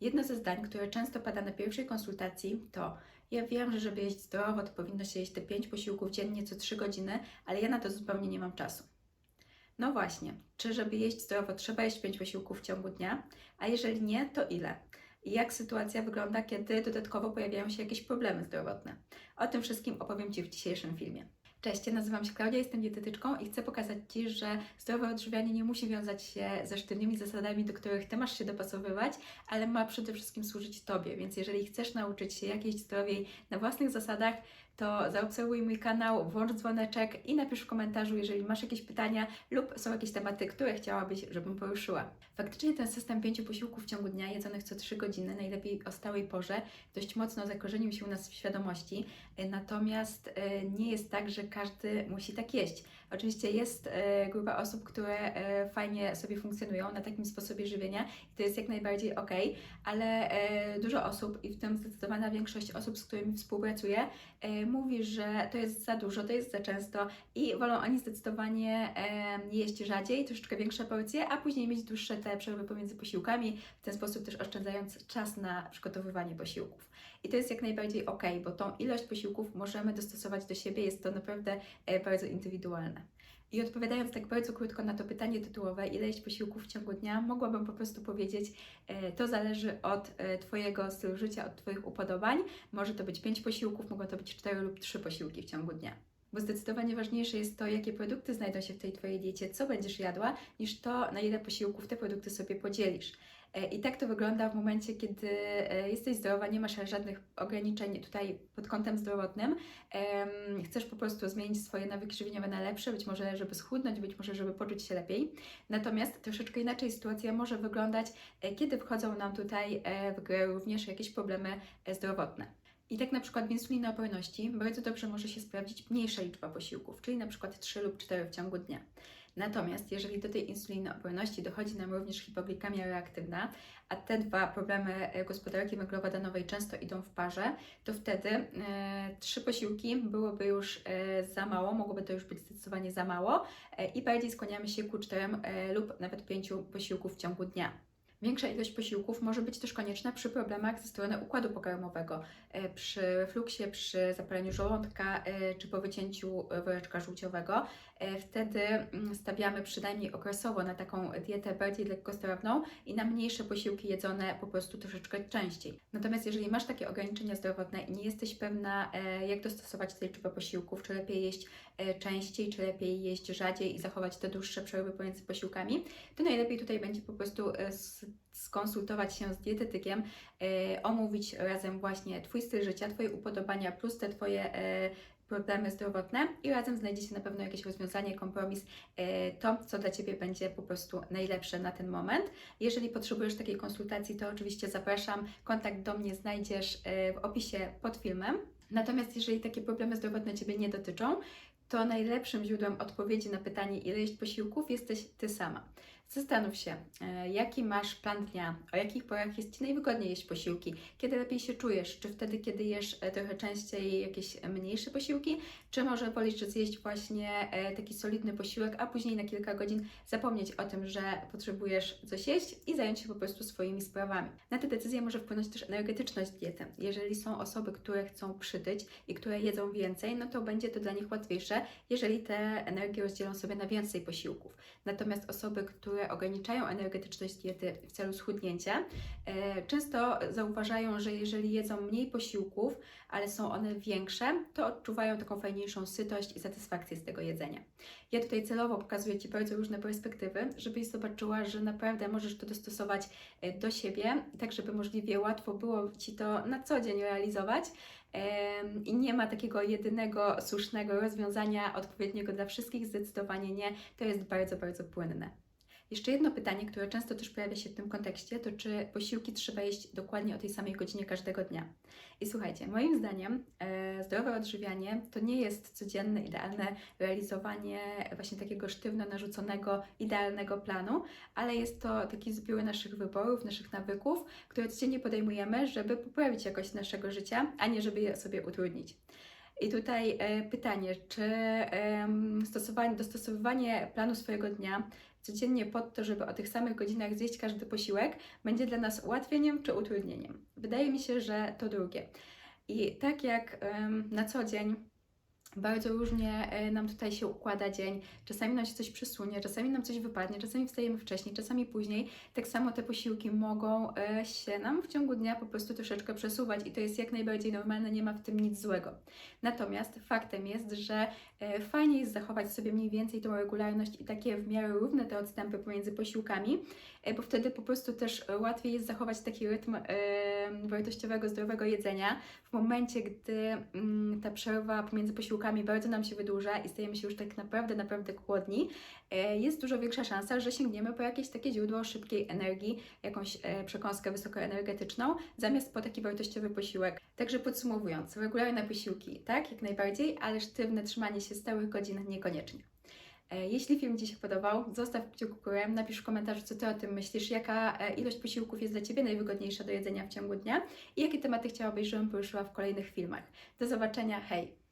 Jedno ze zdań, które często pada na pierwszej konsultacji, to ja wiem, że żeby jeść zdrowo, to powinno się jeść te 5 posiłków dziennie co 3 godziny, ale ja na to zupełnie nie mam czasu. No właśnie, czy żeby jeść zdrowo trzeba jeść 5 posiłków w ciągu dnia? A jeżeli nie, to ile? I jak sytuacja wygląda, kiedy dodatkowo pojawiają się jakieś problemy zdrowotne? O tym wszystkim opowiem Ci w dzisiejszym filmie. Cześć, nazywam się Klaudia, jestem dietetyczką i chcę pokazać Ci, że zdrowe odżywianie nie musi wiązać się ze sztywnymi zasadami, do których Ty masz się dopasowywać, ale ma przede wszystkim służyć Tobie. Więc jeżeli chcesz nauczyć się jak jeść zdrowiej na własnych zasadach, to zaobserwuj mój kanał, włącz dzwoneczek i napisz w komentarzu, jeżeli masz jakieś pytania lub są jakieś tematy, które chciałabyś, żebym poruszyła. Faktycznie ten system pięciu posiłków w ciągu dnia, jedzonych co 3 godziny, najlepiej o stałej porze, dość mocno zakorzenił się u nas w świadomości. Natomiast e, nie jest tak, że każdy musi tak jeść. Oczywiście jest e, grupa osób, które e, fajnie sobie funkcjonują na takim sposobie żywienia i to jest jak najbardziej ok, ale e, dużo osób, i w tym zdecydowana większość osób, z którymi współpracuję, mówi, że to jest za dużo, to jest za często i wolą oni zdecydowanie jeść rzadziej, troszeczkę większe porcje, a później mieć dłuższe te przerwy pomiędzy posiłkami, w ten sposób też oszczędzając czas na przygotowywanie posiłków. I to jest jak najbardziej ok, bo tą ilość posiłków możemy dostosować do siebie, jest to naprawdę bardzo indywidualne. I odpowiadając tak bardzo krótko na to pytanie tytułowe, ile jeść posiłków w ciągu dnia, mogłabym po prostu powiedzieć, e, to zależy od e, Twojego stylu życia, od Twoich upodobań. Może to być 5 posiłków, mogą to być 4 lub 3 posiłki w ciągu dnia. Bo zdecydowanie ważniejsze jest to, jakie produkty znajdą się w tej Twojej diecie, co będziesz jadła, niż to, na ile posiłków te produkty sobie podzielisz. E, I tak to wygląda w momencie, kiedy e, jesteś zdrowa, nie masz żadnych ograniczeń tutaj pod kątem zdrowotnym. Chcesz po prostu zmienić swoje nawyki żywieniowe na lepsze, być może żeby schudnąć, być może żeby poczuć się lepiej. Natomiast troszeczkę inaczej sytuacja może wyglądać, e, kiedy wchodzą nam tutaj w grę również jakieś problemy zdrowotne. I tak na przykład w insulinooporności bardzo dobrze może się sprawdzić mniejsza liczba posiłków, czyli na przykład 3 lub 4 w ciągu dnia. Natomiast jeżeli do tej insulinooporności dochodzi nam również hipoglikamia reaktywna, a te dwa problemy e, gospodarki węglowodanowej często idą w parze, to wtedy e, trzy posiłki byłoby już e, za mało, mogłoby to już być zdecydowanie za mało e, i bardziej skłaniamy się ku czterem e, lub nawet pięciu posiłków w ciągu dnia. Większa ilość posiłków może być też konieczna przy problemach ze strony układu pokarmowego, e, przy refluksie, przy zapaleniu żołądka e, czy po wycięciu e, woreczka żółciowego. Wtedy mm, stawiamy przynajmniej okresowo na taką dietę bardziej lekkostrawną i na mniejsze posiłki jedzone po prostu troszeczkę częściej. Natomiast jeżeli masz takie ograniczenia zdrowotne i nie jesteś pewna, jak dostosować tę liczbę posiłków, czy lepiej jeść częściej, czy lepiej jeść rzadziej i zachować te dłuższe przerwy pomiędzy posiłkami, to najlepiej tutaj będzie po prostu skonsultować się z dietetykiem, e, omówić razem właśnie Twój styl życia, Twoje upodobania plus te Twoje e, problemy zdrowotne i razem znajdziecie na pewno jakieś rozwiązanie, kompromis, e, to co dla Ciebie będzie po prostu najlepsze na ten moment. Jeżeli potrzebujesz takiej konsultacji, to oczywiście zapraszam. Kontakt do mnie znajdziesz w opisie pod filmem. Natomiast jeżeli takie problemy zdrowotne Ciebie nie dotyczą, to najlepszym źródłem odpowiedzi na pytanie, ile jeść posiłków, jesteś Ty sama. Zastanów się, e, jaki masz plan dnia, o jakich porach jest Ci najwygodniej jeść posiłki, kiedy lepiej się czujesz, czy wtedy, kiedy jesz e, trochę częściej jakieś mniejsze posiłki, czy może wolisz zjeść właśnie e, taki solidny posiłek, a później na kilka godzin zapomnieć o tym, że potrzebujesz coś jeść i zająć się po prostu swoimi sprawami. Na tę decyzję może wpłynąć też energetyczność diety. Jeżeli są osoby, które chcą przytyć i które jedzą więcej, no to będzie to dla nich łatwiejsze, jeżeli tę energię rozdzielą sobie na więcej posiłków. Natomiast osoby, które ograniczają energetyczność diety w celu schudnięcia, e, często zauważają, że jeżeli jedzą mniej posiłków, ale są one większe, to odczuwają taką fajniejszą sytość i satysfakcję z tego jedzenia. Ja tutaj celowo pokazuję Ci bardzo różne perspektywy, żebyś zobaczyła, że naprawdę możesz to dostosować e, do siebie, tak żeby możliwie łatwo było Ci to na co dzień realizować. Em, I nie ma takiego jedynego słusznego rozwiązania odpowiedniego dla wszystkich, zdecydowanie nie. To jest bardzo, bardzo płynne. Jeszcze jedno pytanie, które często też pojawia się w tym kontekście, to czy posiłki trzeba jeść dokładnie o tej samej godzinie każdego dnia? I słuchajcie, moim zdaniem e, zdrowe odżywianie to nie jest codzienne, idealne realizowanie właśnie takiego sztywno narzuconego, idealnego planu, ale jest to taki zbiór naszych wyborów, naszych nawyków, które codziennie podejmujemy, żeby poprawić jakość naszego życia, a nie żeby je sobie utrudnić. I tutaj e, pytanie, czy em, stosowanie, dostosowywanie planu swojego dnia codziennie pod to, żeby o tych samych godzinach zjeść każdy posiłek, będzie dla nas ułatwieniem czy utrudnieniem? Wydaje mi się, że to drugie. I tak jak na co dzień bardzo różnie e, nam tutaj się układa dzień. Czasami nam się coś przesunie, czasami nam coś wypadnie, czasami wstajemy wcześniej, czasami później. Tak samo te posiłki mogą e, się nam w ciągu dnia po prostu troszeczkę przesuwać i to jest jak najbardziej normalne, nie ma w tym nic złego. Natomiast faktem jest, że e, fajnie jest zachować sobie mniej więcej tą regularność i takie w miarę równe te odstępy pomiędzy posiłkami, bo wtedy po prostu też łatwiej jest zachować taki rytm wartościowego, zdrowego jedzenia w momencie, gdy mm, ta przerwa pomiędzy posiłkami bardzo nam się wydłuża i stajemy się już tak naprawdę, naprawdę głodni, e, jest dużo większa szansa, że sięgniemy po jakieś takie źródło szybkiej energii, jakąś e, przekąskę wysokoenergetyczną, zamiast po taki wartościowy posiłek. Także podsumowując, regularne posiłki, tak, jak najbardziej, ale sztywne trzymanie się stałych godzin niekoniecznie. E, Jeśli film Ci się podobał, zostaw kciuk w górę, napisz w komentarzu, co Ty o tym myślisz, jaka ilość posiłków jest dla Ciebie najwygodniejsza do jedzenia w ciągu dnia i jakie tematy chciałabyś, żebym poruszyła w kolejnych filmach. Do zobaczenia, hej!